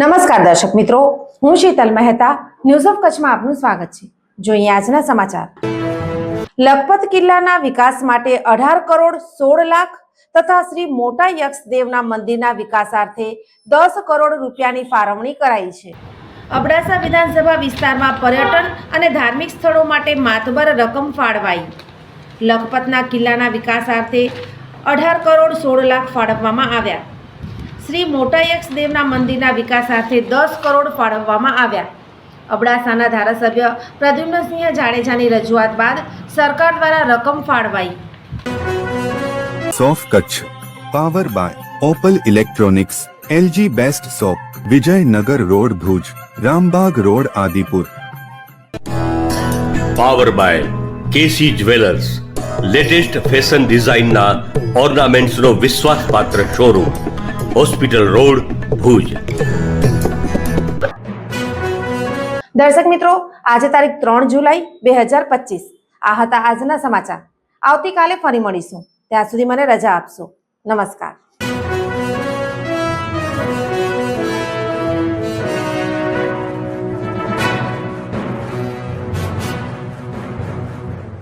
નમસ્કાર દર્શક મિત્રો, હું શીતલ મહેતા ન્યૂઝ ઓફ કચ્છમાં આપનું સ્વાગત છે. જોઈએ આજના સમાચાર. લખપત કિલ્લાના વિકાસ માટે અઢાર કરોડ સોળ લાખ તથા શ્રી મોટા યક્ષ દેવના મંદિરના વિકાસાર્થે દસ કરોડ રૂપિયાની ફાળવણી કરાઈ છે. અબડાસા વિધાનસભા વિસ્તારમાં પર્યટન અને ધાર્મિક સ્થળો માટે માતબર રકમ ફાળવાઈ. લખપતના કિલ્લાના વિકાસાર્થે અઢાર કરોડ સોળ લાખ ફાળવવામાં આવ્યા. શ્રી મોટાયક્ષ દેવના મંદિરના વિકાસ સાથે દસ કરોડ ફાળવવામાં આવ્યા. અબડાસાના ધારાસભ્ય પ્રદ્યુમ્નસિંહ જાડેજાની રજૂઆત બાદ સરકાર દ્વારા રકમ ફાળવાઈ. સોફ Kutch power by Opal Electronics LG Best Shop Vijaynagar road Bhuj Rambag road Adipur. Power by KC Jewellers latest fashion ડિઝાઇનના ઓર્નામેન્ટ્સનો વિશ્વાસપાત્ર શોરૂમ. Hospital road Bhuj. દર્શક મિત્રો, આજે તારીખ ત્રણ જુલાઈ બે હજાર પચીસ. આ હતા આજના સમાચાર. આવતીકાલે ફરી મળીશું. ત્યાં સુધી મને રજા આપશો. નમસ્કાર.